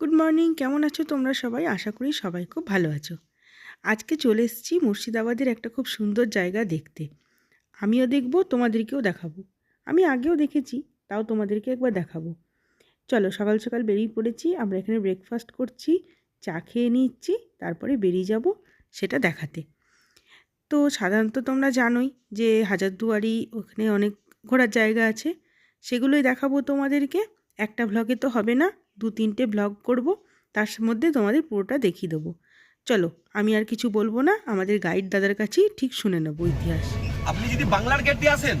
Good morning কেমন আছো তোমরা সবাই? আশা করি সবাই খুব ভালো আছো। আজকে চলে এসেছি মুর্শিদাবাদের একটা খুব সুন্দর জায়গা দেখতে। আমিও দেখব, তোমাদেরকেও দেখাবো। আমি আগেও দেখেছি, তাও তোমাদেরকে একবার দেখাবো। চলো, সকাল সকাল বেরিয়ে পড়েছি, আমরা এখানে ব্রেকফাস্ট করছি, চা খেয়ে নিচ্ছি, তারপরে বেরিয়ে যাব সেটা দেখাতে। তো সাধারণত তোমরা জানোই যে হাজারদুয়ারি ওখানে অনেক ঘোরার জায়গা আছে, সেগুলোই দেখাবো তোমাদেরকে। একটা ভ্লগে তো হবে না দু তিনটে ব্লগ করব তার মধ্যে তোমাদের পুরোটা দেখিয়ে দেবো। চলো আমি আর কিছু বলব না আমাদের গাইড দাদার কাছেই ঠিক শুনে নেব ইতিহাস। আপনি যদি বাংলার গেট দিয়ে আসেন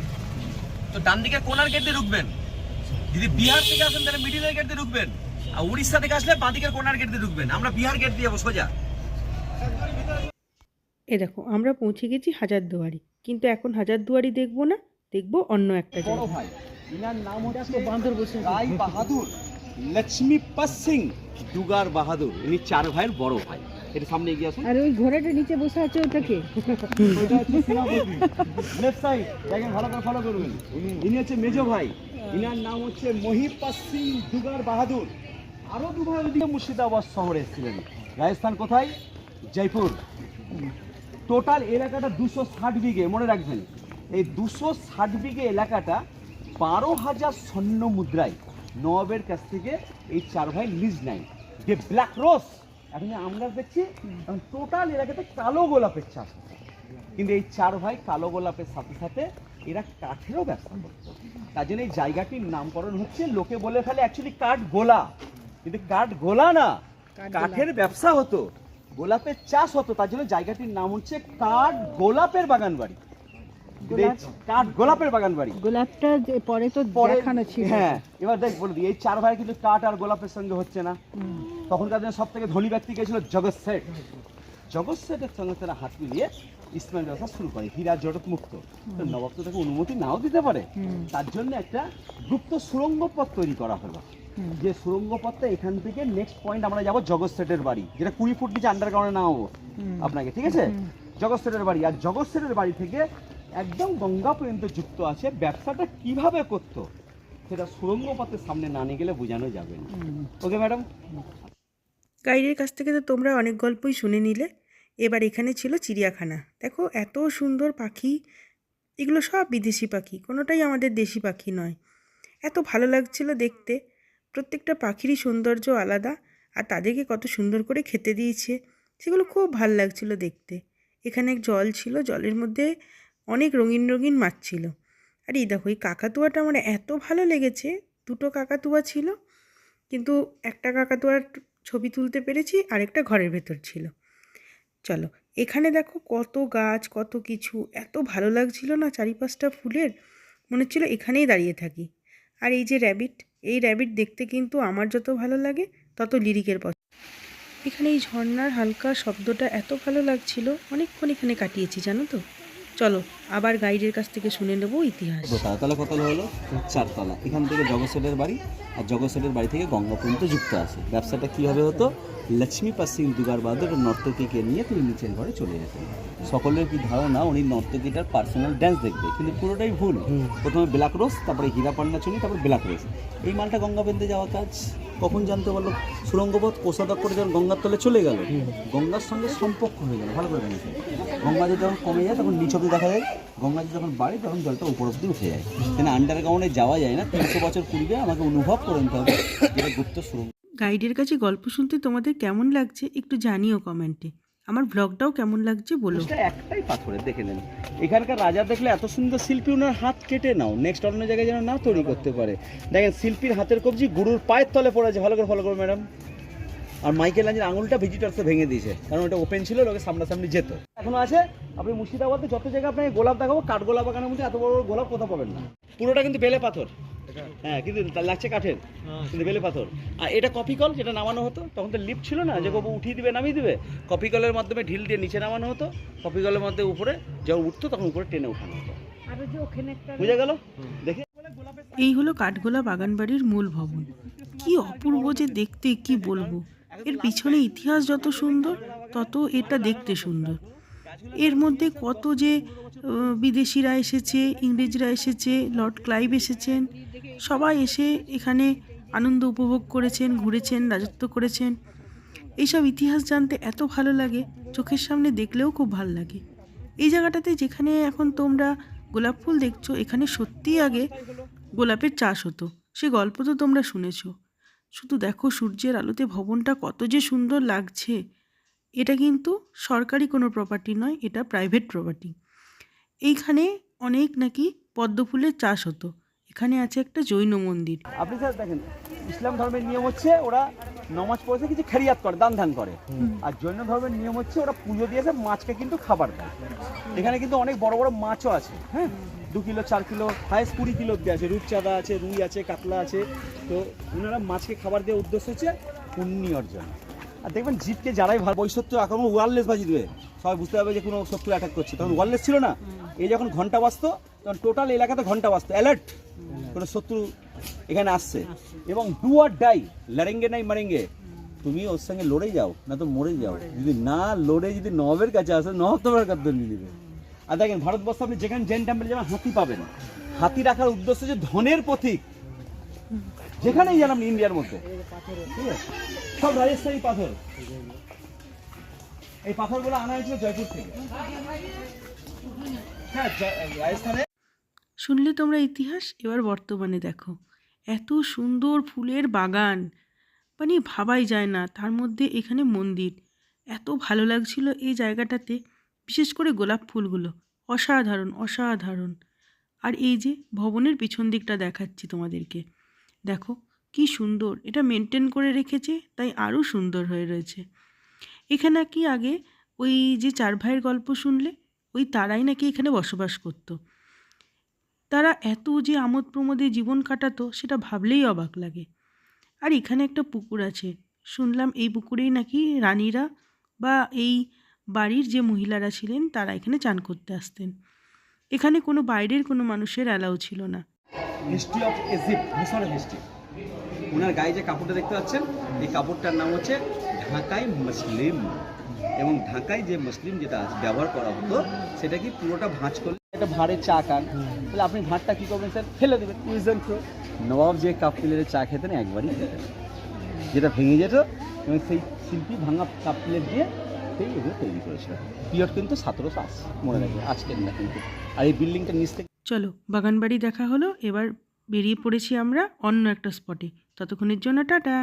তো ডান দিকে কোনার গেট দিয়ে ঢুকবেন। যদি বিহার থেকে আসেন তাহলে মিডিলের গেট দিয়ে ঢুকবেন। আর উড়িষ্যা থেকে আসলে বাঁ দিকের কোনার গেট দিয়ে ঢুকবেন। আমরা বিহার গেট দিয়ে যাব সোজা। এ দেখো আমরা পৌঁছে গেছি হাজারদুয়ারি। কিন্তু এখন হাজারদুয়ারি দেখব না দেখব অন্য একটা জায়গা। ইনার নাম হচ্ছে বাহাদুর লক্ষ্মীপত সিং। দুগার বাহাদুর ইনি চার ভাইয়ের বড় ভাই। এটা সামনে এগিয়ে আসুন। আর ওই ঘোড়াটা নিচে বসে আছে ওটাকে। ওইটা হচ্ছে সেনাপতি। লেফট সাইড দেখেন ভালো করে ফলো করবেন। ইনি হচ্ছে মেজো ভাই। ইনার নাম হচ্ছে মহিপাত সিং দুগার বাহাদুর। আরও দু ভাই ওইদিকে মুর্শিদাবাদ শহরে এসেছিলেন। রাজস্থান কোথায়? জয়পুর। টোটাল এলাকাটা দুশো ষাট বিঘে মনে রাখবেন। এই দুশো ষাট বিঘে এলাকাটা বারো হাজার স্বর্ণ মুদ্রায় নবাবের কাছ থেকে এই চার ভাই লিজ নেয়। যে ব্ল্যাক রোজ। এখন আমরা দেখছি টোটাল এলাকাতে কালো গোলাপের চাষ হতো। কিন্তু এই চার ভাই কালো গোলাপের সাথে সাথে এরা কাঠেরও ব্যবসা করতো। তার জন্য এই জায়গাটির নামকরণ হচ্ছে লোকে বলে ফেলে অ্যাকচুয়ালি কাঠ গোলা। কিন্তু কাঠ গোলা না কাঠের ব্যবসা হতো। গোলাপের চাষ হতো তার জন্য জায়গাটির নাম হচ্ছে কাঠ গোলাপের বাগান বাড়ি গোলাপের বাগান বাড়ি? গোলাপটা পরে তো দেখানো ছিল। হ্যাঁ এবার দেখ বলে দিই এই চার ভাই কিন্তু কাঠ আর গোলাপের সঙ্গে হচ্ছে না। তখনকার দিনে সব থেকে ধনী ব্যক্তি কে ছিল? জগৎ শেঠ জগৎ শেঠের সঙ্গে তারা হাত মিলিয়ে ইসলাম ব্যবসা শুরু করে হীরা মুক্ত। তো নবাব তো তাকে অনুমতি নাও দিতে পারে। তার জন্য একটা গুপ্ত সুড়ঙ্গ পথ তৈরি করা হলো। যে সুড়ঙ্গ পথটা এখান থেকে নেক্সট পয়েন্ট আমরা যাব জগৎ শেঠের বাড়ি যেটা কুড়ি ফুট নিচে আন্ডারগ্রাউন্ডে নামাবো আপনাকে ঠিক আছে? জগৎ শেঠের বাড়ি। আর জগৎ শেঠের বাড়ি থেকে একদম গঙ্গা পর্যন্ত যুক্ত আছে ব্যবসাটা কীভাবে করতো সেটা সুড়ঙ্গ পথের সামনে না নিয়ে গেলে বোঝানো যাবে না। Okay madam? গাইডের কাছ থেকে তো তোমরা অনেক গল্পই শুনে নিলে। এবার এখানে ছিল চিড়িয়াখানা। দেখো এত সুন্দর পাখি এগুলো সব বিদেশি পাখি কোনোটাই আমাদের দেশি পাখি নয়। এত ভালো লাগছিল দেখতে। প্রত্যেকটা পাখিরই সৌন্দর্য আলাদা আর তাদেরকে কত সুন্দর করে খেতে দিয়েছে। সেগুলো খুব ভালো লাগছিল দেখতে। এখানে জল ছিল জলের মধ্যে অনেক রঙিন রঙিন মাছ ছিল। আর এই দেখো, এই কাকাতুয়াটা আমার এত ভালো লেগেছে, দুটো কাকাতুয়া ছিল, কিন্তু একটা কাকাতুয়ার ছবি তুলতে পেরেছি, আরেকটা ঘরের ভেতর ছিল। চলো, এখানে দেখো কত গাছ, কত কিছু, এত ভালো লাগছিল না চারিপাশটা ফুলের, মনে হচ্ছিল এখানেই দাঁড়িয়ে থাকি। আর এই যে র্যাবিট এই র্যাবিট দেখতে কিন্তু আমার যত ভালো লাগে, তত লিরিকের পছন্দ। এখানে এই ঝর্নার হালকা শব্দটা এত ভালো লাগছিল, অনেকক্ষণ এখানে কাটিয়েছি, জানো তো? চলো, আবার গাইডের কাছ থেকে শুনে নেব ইতিহাস। দোতলা তাহলে কতলা হলো? চারতলা। এখান থেকে জগৎসেটের বাড়ি আর জগৎসেটের বাড়ি থেকে গঙ্গা পর্যন্ত যুক্ত আছে। ব্যবসাটা কীভাবে হতো? লক্ষ্মী পাসিং দুগার বাদর নর্তকীকে নিয়ে তিনি নিচের ঘরে চলে যেতেন। সকলের কি ধারণা, উনি নর্তকীটার পার্সোনাল ড্যান্স দেখবে। কিন্তু পুরোটাই ভুল। প্রথমে ব্ল্যাক রোজ, তারপরে হীরা পান্না চুনি তারপরে ব্ল্যাক রোজ। এই মালটা গঙ্গা পেন্তে যাওয়া কাজ। কখন জানতে পারল? সুরঙ্গপথ কোষাদক করে যখন গঙ্গার তলে চলে গেল, গঙ্গার সঙ্গে সম্পর্ক হয়ে গেল। ভালো করে জানিস। গঙ্গা যদি যখন কমে যায় তখন নিচ অব্দি দেখা যায়। গঙ্গা যদি যখন বাড়ে তখন জলটা উপর অব্দি উঠে যায়। কিন্তু আন্ডারগ্রাউন্ডে যাওয়া যায় না তিনশো বছর পূর্বে আমাকে অনুভব করে নিতে হবে। যেটা গুপ্ত সুরঙ্গ। গাইডের কাছে গল্প শুনতে তোমাদের কেমন লাগছে একটু জানিও কমেন্টে। আমার ব্লগটাও কেমন লাগছে বলো। এটা একটাই পাথরের দেখে নেন। এখানকার রাজা দেখলে এত সুন্দর শিল্পী ওনার হাত কেটে নাও নেক্সট অন্য জায়গায় যেন না তৈরি করতে পারে। দেখেন শিল্পীর হাতের কবজি গুরুর পায়ের তলে পড়ে আছে ভালো করে ফলো করো ম্যাডাম আর মাইকেল আঞ্জের আঙুলটা ভিজিটার্সে ভেঙে দিয়েছে কারণ ওটা ওপেন ছিল লোকে সামনাসামনি যেত। এখনও আছে আপনি মুর্শিদাবাদে যত জায়গায় আপনাকে গোলাপ দেখাবো কাঠ গোলাপ বাগানের মধ্যে এত বড় বড় গোলাপ কোথাও পাবেন না। পুরোটা কিন্তু বেলে পাথর। হ্যাঁ কিন্তু লাগছে কাঠের কিন্তু বেলে পাথর। আর এটা কপি কল যেটা নামানো হতো তখন তো লিফট ছিল না যে বাবু উঠিয়ে দিবে নামিয়ে দিবে। কপি কলের মাধ্যমে ঢিল দিয়ে নিচে নামানো হতো। কপি কলের মধ্যে উপরে যখন উঠতো তখন উপরে টেনে উঠানো হতো। আর ওই যে ওখানে একটা বুঝে গেল? দেখে এই হলো কাঠগোলা বাগান বাড়ির মূল ভবন। কি অপূর্ব যে দেখতে কি বলব? এর পিছনে ইতিহাস যত সুন্দর, তত এটা দেখতে সুন্দর। এর মধ্যে কত যে বিদেশিরা এসেছে, ইংরেজরা এসেছে, লর্ড ক্লাইভ এসেছেন, সবাই এসে এখানে আনন্দ উপভোগ করেছেন, ঘুরেছেন, রাজত্ব করেছেন। এইসব ইতিহাস জানতে এত ভালো লাগে, চোখের সামনে দেখলেও খুব ভালো লাগে। এই জায়গাটাতে যেখানে এখন তোমরা গোলাপ ফুল দেখছ, এখানে সত্যিই আগে গোলাপের চাষ হতো। সে গল্প তো তোমরা শুনেছো। শুধু দেখো সূর্যের আলোতে ভবনটা কত যে সুন্দর লাগছে। এটা কিন্তু সরকারি কোনো প্রপার্টি নয় এটা প্রাইভেট প্রপার্টি এইখানে অনেক নাকি পদ্ম ফুলের চাষ হতো। এখানে আছে একটা জৈন মন্দির। আপনি স্যার দেখেন ইসলাম ধর্মের নিয়ম হচ্ছে ওরা নমাজ পড়েছে কিছু খেরিয়াত করে দান ধান করে। আর জৈন ধর্মের নিয়ম হচ্ছে ওরা পুজো দিয়েছে মাছকে কিন্তু খাবার দেয়। এখানে কিন্তু অনেক বড় বড় মাছও আছে। হ্যাঁ? দু কিলো চার কিলো হাইস্ট কুড়ি কিলো অব্দি আছে। রূপচাঁদা আছে রুই আছে কাতলা আছে। তো ওনারা মাছকে খাবার দেওয়ার উদ্দেশ্য হচ্ছে পুণ্যি অর্জন। আর দেখবেন জিপকে যারাই ভালো বৈশত্য এখন ওয়ারলেস বাজি দেবে। সবাই বুঝতে পারবে যে কোনো শত্রু অ্যাটাক করছে। তখন ওয়ারলেস ছিল না। এই যখন ঘণ্টা বাজতো তখন টোটাল এলাকাতে ঘণ্টা বাজতো। অ্যালার্ট কোনো শত্রু এখানে আসছে। এবং ডু আর ডাই লড়েঙ্গে নাই মারেঙ্গে তুমি ওর সঙ্গে লড়ে যাও না তো মরে যাও। যদি না লড়ে যদি নবের কাছে আসে নবাব তোমার কাছে নিয়ে নেবে। আর দেখেন, ভারতবর্ষে আপনি যেখানে জেন টেম্পল যাবেন, হাতি পাবেন। হাতি রাখার উদ্দেশ্য যে ধনের প্রতীক। যেখানেই যান আপনি ইন্ডিয়ার মধ্যে। সব রাজস্থানী পাথর। এই পাথরগুলো আনা হয়েছিল জয়পুর থেকে। হ্যাঁ শুনলে তোমরা ইতিহাস, এবার বর্তমানে দেখো। এত সুন্দর ফুলের বাগান। মানে ভাবাই যায় না, তার মধ্যে এখানে মন্দির। এত ভালো লাগছিল এই জায়গাটাতে। বিশেষ করে গোলাপ ফুলগুলো। অসাধারণ অসাধারণ। আর এই যে ভবনের পিছন দিকটা দেখাচ্ছি তোমাদেরকে। দেখো, কি সুন্দর। এটা মেনটেন করে রেখেছে, তাই আরও সুন্দর হয়ে রয়েছে। এখানে কি আগে ওই যে চার ভাইয়ের গল্প শুনলে, ওই তারাই নাকি এখানে বসবাস করতো। তারা এত যে আমোদ প্রমোদে জীবন কাটাতো, সেটা ভাবলেই অবাক লাগে। আর এখানে একটা পুকুর আছে। শুনলাম এই পুকুরেই নাকি রানীরা বা এই বাড়ির যে মহিলারা ছিলেন তারা এখানে চান করতে আসতেন। এখানে কোনো বাইরের কোনো মানুষের অ্যালাউ ছিল না। হিস্ট্রি অফ ইজিপ্ট মিশরের হিস্ট্রি ওনার গায়ে যে কাপড়টা দেখতে পাচ্ছেন এই কাপড়টার নাম হচ্ছে ঢাকাই মুসলিম। এবং ঢাকায় যে মুসলিম যেটা আছে ব্যবহার করা হতো সেটা কি পুরোটা ভাঁজ করলে? একটা ভাঁড়ের চা কান তাহলে আপনি ভাঁড়টা কী করবেন স্যার? ফেলে দেবেন। ইউজ অ্যান্ড থ্রো নবাব যে কাপ প্লেটের চা খেতেন একবারই খেতেন যেটা ভেঙে যেত এবং সেই শিল্পী ভাঙা কাপ প্লেট দিয়ে সেই এগুলো তৈরি করেছিল পিরিয়ড কিন্তু সতেরোশো আশি মনে রাখবে আজকের না কিন্তু। আর এই বিল্ডিংটা নিচ থেকে চলো, বাগানবাড়ি দেখা হলো, এবার বেরিয়ে পড়েছি আমরা অন্য একটা স্পটে ততক্ষণের জন্য টাটা!